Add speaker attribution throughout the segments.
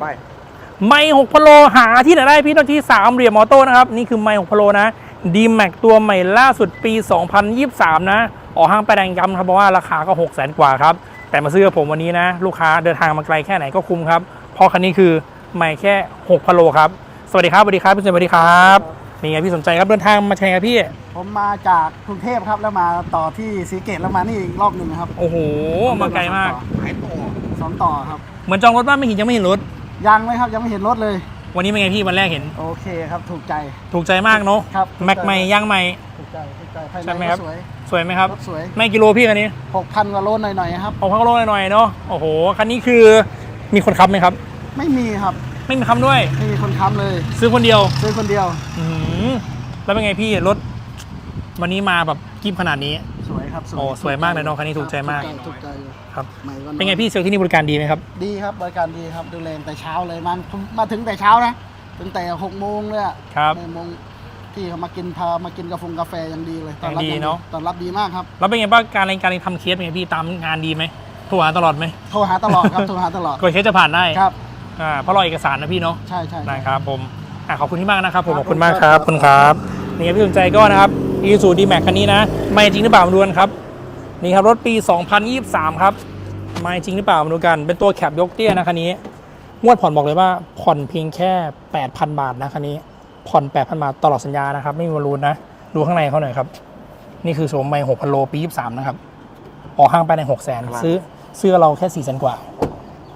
Speaker 1: ไป
Speaker 2: ไม่หกพะโลหาที่ไหนได้พี่ต้องที่สามเหลี่ยมมอโต้นะครับ นี่คือไม่หกพะโลนะดีแม็กตัวใหม่ล่าสุดปี 2023 นะ ออกห้างไปแดงย้ำครับเพราะว่าราคาก็ 6 0 0 0 0กว่าครับ แต่มาซื้อกับผมวันนี้นะ ลูกค้าเดินทางมาไกลแค่ไหนก็คุ้มครับ เพราะคันนี้คือไม่แค่ 6พะโลครับ สวัสดีครับสวัสดีครับพี่สวัสดีครับนี่ไงพี่สนใจครับเดินทางมาใช่ไงพี่
Speaker 3: ผมมาจากกรุงเทพครับแล้วมาต่อที่ศรีเกตแล้วมานี่อีกรอบหนึ่งครับ
Speaker 2: โอ้โหมาไกลมาก
Speaker 1: หายตัว
Speaker 3: สองต่อครับ
Speaker 2: เหมือนจองรถบ้านไม่เห็นยังไม่เห็นรถ
Speaker 3: ยังไหมครับยังไม่เห็นรถเลย
Speaker 2: วันนี้เป็นไงพี่วันแรกเห็น
Speaker 3: โอเคครับถูกใจ
Speaker 2: ถูกใจมากเนาะ
Speaker 3: ครับถูกใจ
Speaker 2: แม็กใหม่ย่างใหม่
Speaker 3: ถูกใจถูกใจภายใน
Speaker 2: ใช่ไหมครับ
Speaker 3: ก็สวย
Speaker 2: สวยไหมครับ
Speaker 3: รถสวย
Speaker 2: ไม่กิโลพี่คันนี้
Speaker 3: หกพันกว่าโลหน่อยๆครับ
Speaker 2: เอาพักโลหน่อยๆเนาะโอ้โหคันนี้คือมีคนค้ำไหมครับ
Speaker 3: ไม่มีครับ
Speaker 2: ไม่มีค้ำด้วย
Speaker 3: ไม่มีคนค้ำเลย
Speaker 2: ซื้อคนเดียว
Speaker 3: ซื้อคนเดียว
Speaker 2: อืมแล้วเป็นไงพี่รถ วันนี้มาแบบกิฟขนาดนี้
Speaker 3: สวย ครับ
Speaker 2: โอ้สวยมากเลยเนอะคันนี้ถูกใจมาก
Speaker 3: ถูกใจอยู่
Speaker 2: ครับ
Speaker 3: ใหม่ก็
Speaker 2: เป็นไงพี่เซลล์ที่นี่บริการดีไหมครับ
Speaker 3: ดีครับบริการดีครับดูแลตั้งแต่เช้าเลยมามาถึงแต่เช้านะตั้งแต่หกโมงเลยอะ
Speaker 2: ครับ
Speaker 3: หกโมงที่เขามากินพามากินกาแฟกาแฟยังดีเลยตอน
Speaker 2: ยั
Speaker 3: รับ
Speaker 2: งดี
Speaker 3: ยัง
Speaker 2: เนอะ
Speaker 3: ตอนรับดีมากครับ
Speaker 2: แล้วเป็นไงบ้างการการทำเคสเป็นไงพี่ตามงานดีไหมโทรหาตลอดไหม
Speaker 3: โทรหาตลอดครับโทรหาตลอด
Speaker 2: กดเคสจะผ่านได้
Speaker 3: ครับ
Speaker 2: อ่าเพราะรอเอกสารนะพี่เนาะ
Speaker 3: ใช่ใช่ใช่
Speaker 2: นะครับผมอะขอบคุณที่มากนะครับผม
Speaker 3: ค
Speaker 2: ข
Speaker 3: รับ
Speaker 2: อบคุณมากครับขอบคุณครับนี่ครับพี่สนใจก็นะครับ อีซูดีแม็กคันนี้นะ ไม่จริงหรือเปล่ามาดูกันครับ นี่ครับรถปี 2023 ครับ ไม่จริงหรือเปล่ามาดูกัน เป็นตัวแคปยกเตี้ยนะคันนี้ งวดผ่อนบอกเลยว่าผ่อนเพียงแค่ 8,000 บาทนะคันนี้ ผ่อน 8,000 บาทตลอดสัญญานะครับ ไม่มีวอลูนนะ ดูข้างในเขาหน่อยครับ นี่คือโฉมไม่6,000โลปี 23 นะครับ ออกห้างไปใน 6 0 0 0 0 0ซื้อซื้อเราแค่4 0 0 0 0กว่า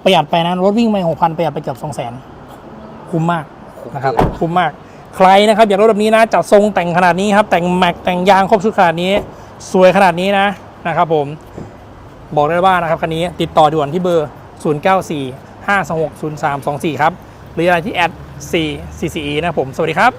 Speaker 2: ประหยัดไปนะรถวิ่งไป6,000ประหยัดไปเกือบ2 0 0 0 0คุ้มมากนะครับ คุ้มมาก ใครนะครับอยากรถแบบนี้นะจัดทรงแต่งขนาดนี้ครับ แต่งแม็กแต่งยางครบชุดขนาดนี้ สวยขนาดนี้นะนะครับผมบอกได้ว่านะครับคันนี้ติดต่อด่วนที่เบอร์ 094 526 0324 ครับ หรืออะไรที่แอด 4 CCE นะผม สวัสดีครับ